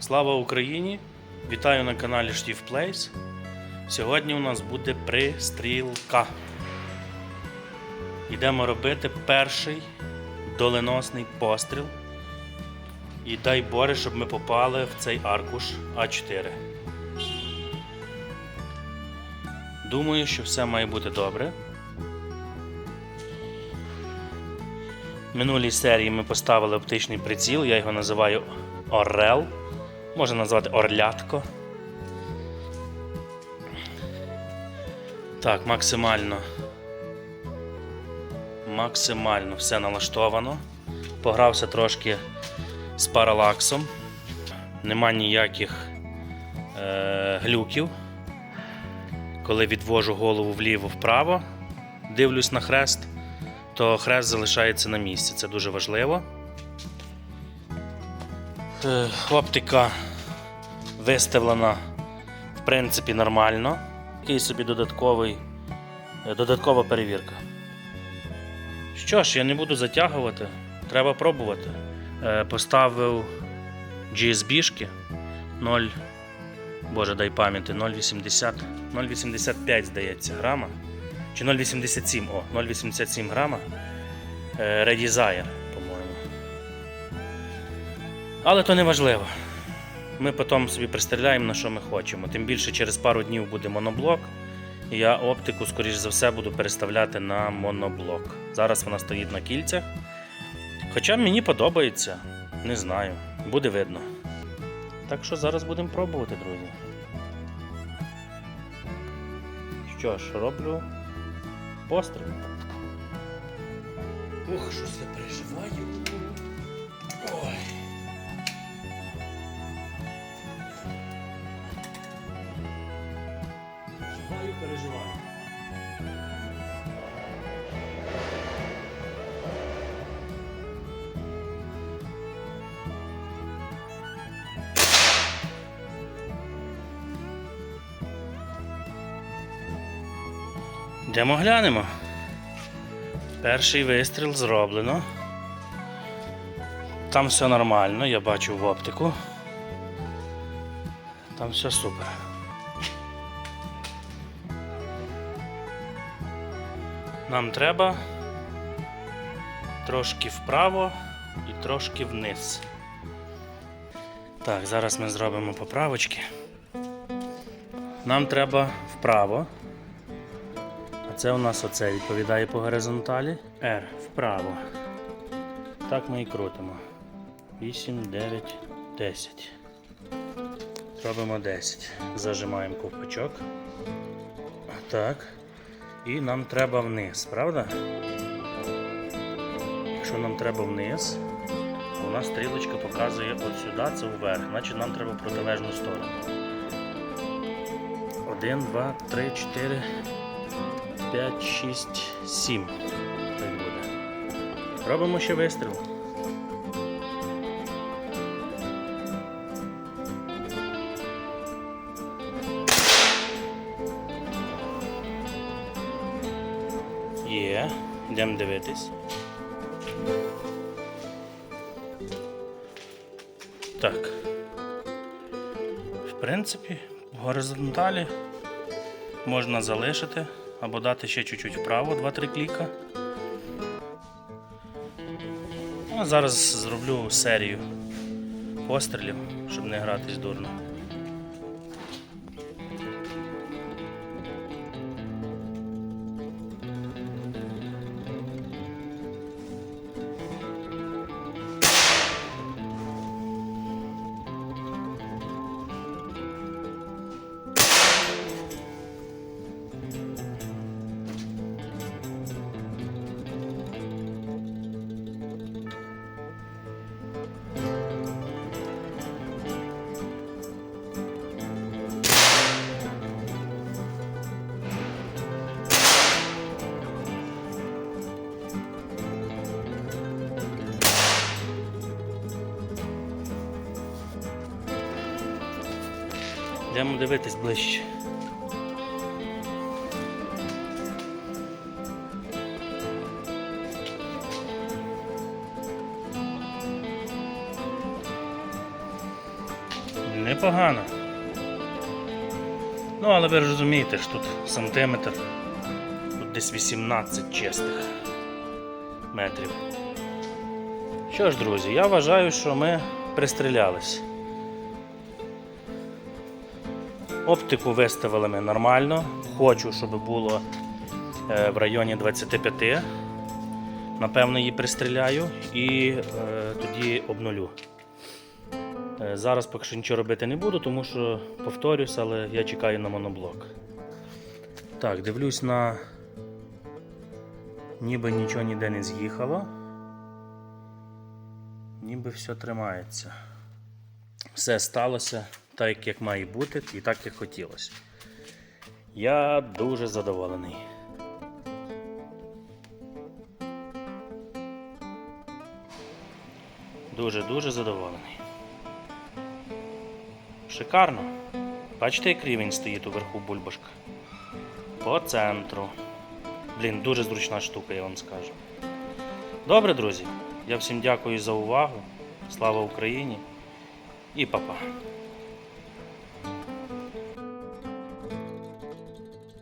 Слава Україні! Вітаю на каналі Штів Плейс. Сьогодні у нас буде пристрілка. Йдемо робити перший доленосний постріл. І дай Боже, щоб ми попали в цей аркуш А4. Думаю, що все має бути добре. В минулій серії ми поставили оптичний приціл, я його називаю Орел. Можна назвати Орлятко. Так, максимально. Максимально все налаштовано. Погрався трошки з паралаксом. Нема ніяких е, глюків. Коли відвожу голову вліво-вправо, дивлюсь на хрест, то хрест залишається на місці. Це дуже важливо. Е, Оптика виставлена в принципі нормально. Такий собі додатковий, е, додаткова перевірка. Що ж, я не буду затягувати, треба пробувати. Е, Поставив GSB-шки 0, боже дай пам'яті, 0,80, 0,85 здається грама. Чи 0,87, о, 0,87 грама. Е, Redesire, по-моєму. Але то не важливо. Ми потім собі пристріляємо на що ми хочемо. Тим більше через пару днів буде моноблок. І я оптику, скоріш за все, буду переставляти на моноблок. Зараз вона стоїть на кільцях. Хоча мені подобається, не знаю, буде видно. Так що зараз будемо пробувати, друзі. Що ж, роблю постріл. Ух, щось я переживаю. Ой. Йдемо глянемо. Перший вистріл зроблено. Там все нормально, я бачу в оптику. Там все супер. Нам треба трошки вправо і трошки вниз. Так, зараз ми зробимо поправочки. Нам треба вправо. Це у нас оце відповідає по горизонталі. R вправо. Так ми і крутимо. 8, 9, 10. Робимо 10. Зажимаємо ковпачок. Так. І нам треба вниз, правда? Якщо нам треба вниз, у нас стрілочка показує от сюди, це вверх, значить нам треба протилежну сторону. 1, 2, 3, 4, 5, 6, 7. Так буде. Робимо ще вистріл. Є, йдемо дивитись. Так. В принципі, в горизонталі можна залишити або дати ще чуть-чуть вправо 2-3 кліка. А зараз зроблю серію пострілів, щоб не гратись дурно. Йдемо дивитись ближче. непогано. Ну, але ви розумієте, що тут сантиметр, тут десь 18 чистих метрів. Що ж, друзі, я вважаю, що ми пристрілялись. Оптику виставили ми нормально. Хочу, щоб було е, в районі 25. Напевно, її пристріляю і е, тоді обнулю. Е, Зараз поки що нічого робити не буду, тому що повторюсь, але я чекаю на моноблок. Так, дивлюсь на. Ніби нічого ніде не з'їхало. Ніби все тримається. Все сталося так, як має бути, і так, як хотілося. Я дуже задоволений. Дуже-дуже задоволений. Шикарно. Бачите, як рівень стоїть уверху бульбашка? По центру. Блін, дуже зручна штука, я вам скажу. Добре, друзі. Я всім дякую за увагу. Слава Україні і па-па.